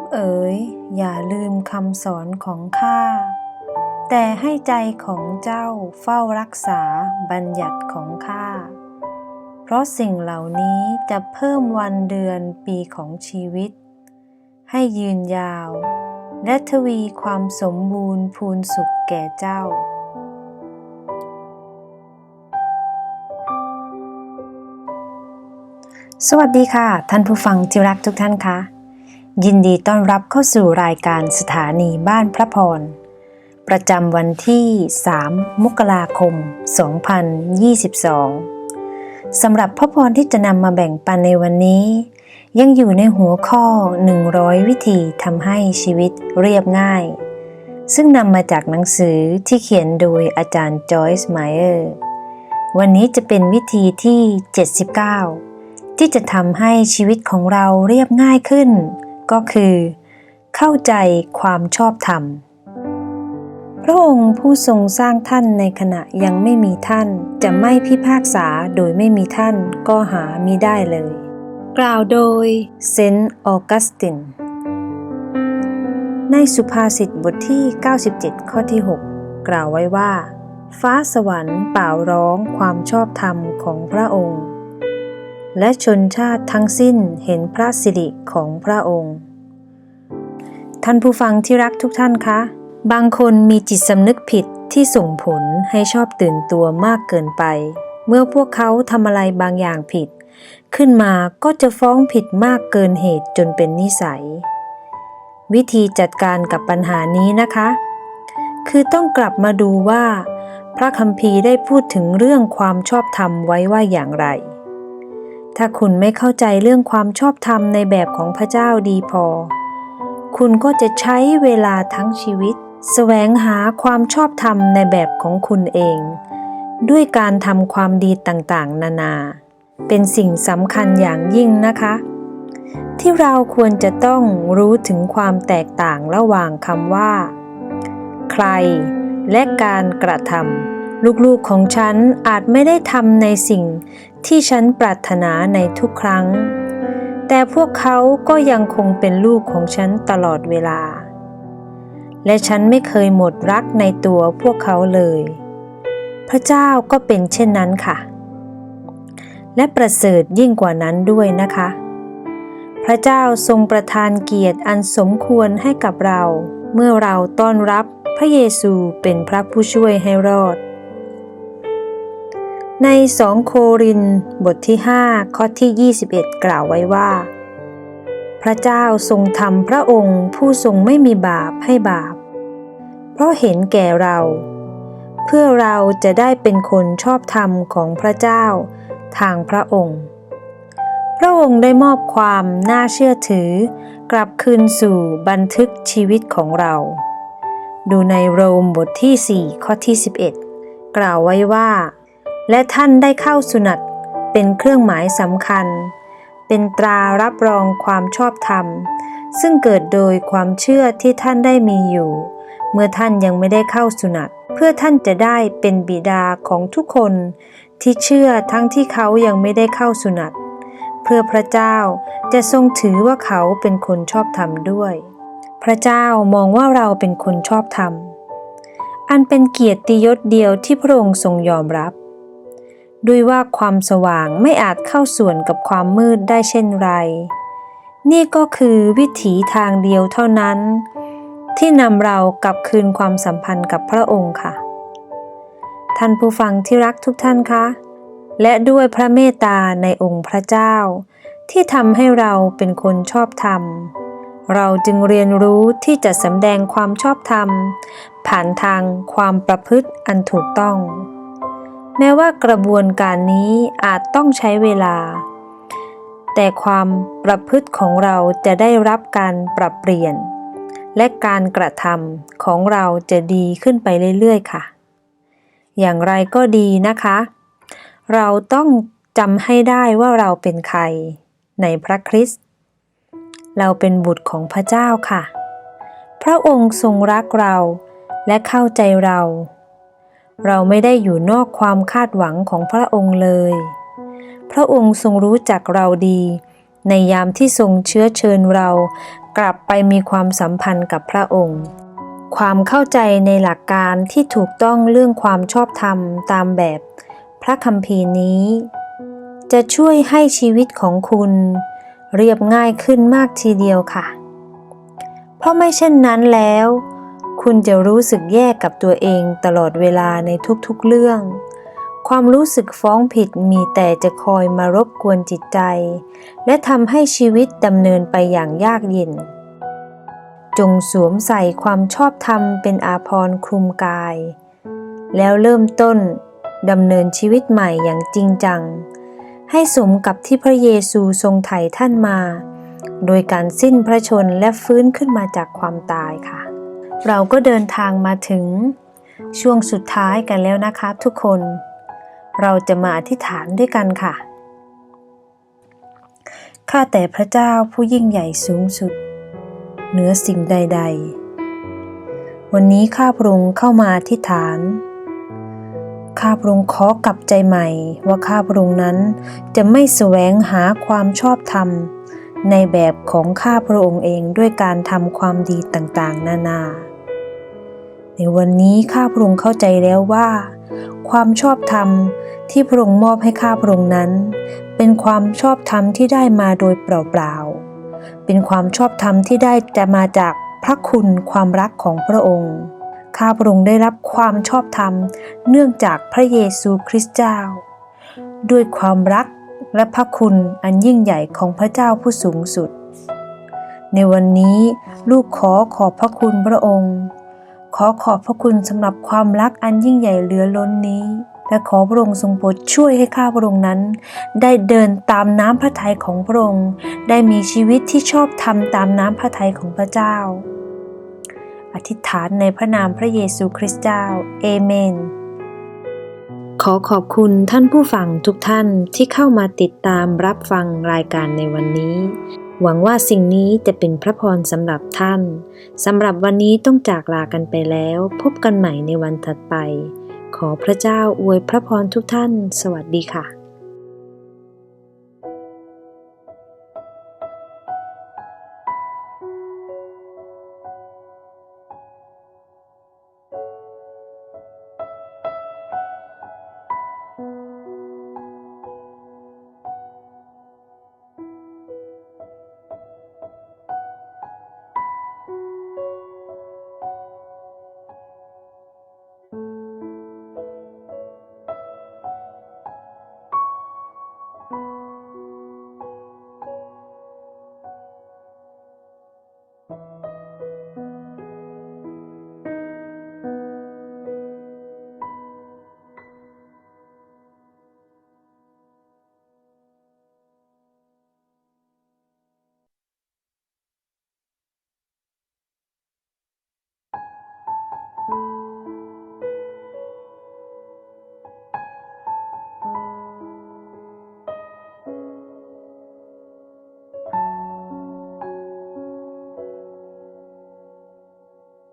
กเอ๋ย อย่าลืมคำสอนของข้า แต่ให้ใจของเจ้าเฝ้ารักษาบัญญัติของข้า เพราะสิ่งเหล่านี้จะเพิ่มวันเดือนปีของชีวิต ให้ยืนยาว และทวีความสมบูรณ์พูนสุขแก่เจ้าสวัสดีค่ะ ท่านผู้ฟังที่รักทุกท่านคะ ยินดีต้อนรับเข้าสู่รายการสถานีบ้านพระพร ประจำวันที่ 3 มกราคม 2022 สำหรับพระพรที่จะนำมาแบ่งปันในวันนี้ ยังอยู่ในหัวข้อ 100 วิธีทำให้ชีวิตเรียบง่าย ซึ่งนำมาจากหนังสือที่เขียนโดยอาจารย์จอยส์ไมเออร์ วันนี้จะเป็นวิธีที่ 79 ที่จะทำให้ชีวิตของเราเรียบง่ายขึ้น ก็คือ เข้าใจความชอบธรรม พระองค์ผู้ทรงสร้างท่านในขณะยังไม่มีท่าน จะไม่พิพากษาโดยไม่มีท่านก็หามิได้เลย กล่าวโดยเซนต์ออกัสติน ในสุภาษิตบทที่ 97 ข้อที่ 6 กล่าวไว้ว่า ฟ้าสวรรค์เป่าร้องความชอบธรรมของพระองค์ และชนชาติทั้งสิ้นเห็นพระสิริของพระองค์ ท่านผู้ฟังที่รักทุกท่านคะ บางคนมีจิตสำนึกผิดที่ส่งผลให้ชอบตื่นตัวมากเกินไป เมื่อพวกเขาทำอะไรบางอย่างผิด ขึ้นมาก็จะฟ้องผิดมากเกินเหตุจนเป็นนิสัย วิธีจัดการกับปัญหานี้นะคะ คือต้องกลับมาดูว่า พระคัมภีร์ได้พูดถึงเรื่องความชอบธรรมไว้ว่าอย่างไร ถ้าคุณไม่เข้าใจเรื่องความชอบธรรมในแบบของพระเจ้าดีพอ คุณก็จะใช้เวลาทั้งชีวิต แสวงหาความชอบธรรมในแบบของคุณเอง ด้วยการทำความดีต่างๆ นานา เป็นสิ่งสำคัญอย่างยิ่งนะคะ ที่เราควรจะต้องรู้ถึงความแตกต่างระหว่างคำว่า ใคร และการกระทำ ลูกๆของฉันอาจไม่ได้ทำในสิ่งที่ฉันปรารถนาในทุกครั้ง แต่พวกเขาก็ยังคงเป็นลูกของฉันตลอดเวลา และฉันไม่เคยหมดรักในตัวพวกเขาเลย พระเจ้าก็เป็นเช่นนั้นค่ะ และประเสริฐยิ่งกว่านั้นด้วยนะคะ พระเจ้าทรงประทานเกียรติอันสมควรให้กับเรา เมื่อเราต้อนรับพระเยซูเป็นพระผู้ช่วยให้รอด ในสองโครินบทที่ 5 ข้อที่ 21 กล่าวไว้ว่า พระเจ้าทรงทำพระองค์ผู้ทรงไม่มีบาปให้บาป เพราะเห็นแก่เรา เพื่อเราจะได้เป็นคนชอบธรรมของพระเจ้าทางพระองค์ พระองค์ได้มอบความน่าเชื่อถือ กลับคืนสู่บันทึกชีวิตของเรา ดูในโรมบทที่ 4 ข้อที่ 11 กล่าวไว้ว่า และท่านได้เข้าสุนัตเป็นเครื่องหมายสำคัญ เป็นตรารับรองความชอบธรรม ซึ่งเกิดโดยความเชื่อที่ท่านได้มีอยู่ เมื่อท่านยังไม่ได้เข้าสุนัตเพื่อท่านจะได้เป็นบิดาของทุกคน ที่เชื่อทั้งที่เขายังไม่ได้เข้าสุนัตเพื่อพระเจ้าจะทรงถือว่าเขาเป็นคนชอบธรรมด้วย พระเจ้ามองว่าเราเป็นคนชอบธรรม อันเป็นเกียรติยศเดียวที่พระองค์ทรงยอมรับ ด้วยว่าความสว่างไม่อาจเข้าส่วนกับความมืดได้เช่นไร นี่ก็คือวิถีทางเดียวเท่านั้น ที่นำเรากลับคืนความสัมพันธ์กับพระองค์ค่ะ ท่านผู้ฟังที่รักทุกท่านคะ และด้วยพระเมตตาในองค์พระเจ้า ที่ทำให้เราเป็นคนชอบธรรม เราจึงเรียนรู้ที่จะสำแดงความชอบธรรม ผ่านทางความประพฤติอันถูกต้อง แม้ว่ากระบวนการนี้อาจต้องใช้เวลา แต่ความประพฤติของเราจะได้รับการปรับเปลี่ยน และการกระทำของเราจะดีขึ้นไปเรื่อยๆค่ะ อย่างไรก็ดีนะคะ เราต้องจำให้ได้ว่าเราเป็นใครในพระคริสต์เราเป็นบุตรของพระเจ้าค่ะ พระองค์ทรงรักเราและเข้าใจเรา เราไม่ได้อยู่นอกความคาดหวังของพระองค์เลย พระองค์ทรงรู้จักเราดี ในยามที่ทรงเชื้อเชิญเรา กลับไปมีความสัมพันธ์กับพระองค์ ความเข้าใจในหลักการที่ถูกต้องเรื่องความชอบธรรมตามแบบ พระคัมภีร์นี้ จะช่วยให้ชีวิตของคุณ เรียบง่ายขึ้นมากทีเดียวค่ะ เพราะไม่เช่นนั้นแล้ว คุณจะรู้สึกแย่กับตัวเองตลอดเวลาในทุกๆเรื่อง ความรู้สึกฟ้องผิดมีแต่จะคอยมารบกวนจิตใจ และทำให้ชีวิตดำเนินไปอย่างยากเย็น จงสวมใส่ความชอบธรรมเป็นอาภรณ์คลุมกาย แล้วเริ่มต้นดำเนินชีวิตใหม่อย่างจริงจัง ให้สมกับที่พระเยซูทรงไถ่ท่านมา โดยการสิ้นพระชนและฟื้นขึ้นมาจากความตายค่ะ เราก็เดินทางมาถึงช่วงสุดท้ายกันแล้วนะคะทุกคน เราจะมาอธิษฐานด้วยกันค่ะ ข้าแต่พระเจ้าผู้ยิ่งใหญ่สูงสุด เหนือสิ่งใด ๆ วันนี้ข้าพระองค์เข้ามาอธิษฐาน ข้าพระองค์ขอกลับใจใหม่ว่าข้าพระองค์นั้นจะไม่แสวงหาความชอบธรรมในแบบของข้าพระองค์เองด้วยการทำความดีต่างๆ นานา ในวันนี้ข้าพระองค์เข้าใจแล้วว่า ความชอบธรรมที่พระองค์มอบให้ข้าพระองค์นั้น เป็นความชอบธรรมที่ได้มาโดยเปล่าๆเป็นความชอบธรรมที่ได้จะมาจากพระคุณความรักของพระองค์ข้าพระองค์ได้รับความชอบธรรมเนื่องจากพระเยซูคริสต์เจ้า ด้วยความรักและพระคุณอันยิ่งใหญ่ของพระเจ้าผู้สูงสุด ในวันนี้ลูกขอขอบพระคุณพระองค์ อขอบพระคุณสำหรับความรักอันยิ่งใหญ่เหลือล้นนี้ และขอพระองค์ทรงโปรดช่วยให้ข้าพระองค์นั้น ได้เดินตามน้ำพระทัยของพระองค์ ได้มีชีวิตที่ชอบทำตามน้ำพระทัยของพระเจ้า อธิษฐานในพระนามพระเยซูคริสต์เจ้า เอเมนขอขอบคุณท่านผู้ฟังทุกท่านที่เข้ามาติดตามรับฟังรายการในวันนี้ หวังว่าสิ่งนี้จะเป็นพระพรสำหรับท่านสำหรับวันนี้ต้องจากลากันไปแล้ว พบกันใหม่ในวันถัดไป ขอพระเจ้าอวยพระพรทุกท่าน สวัสดีค่ะ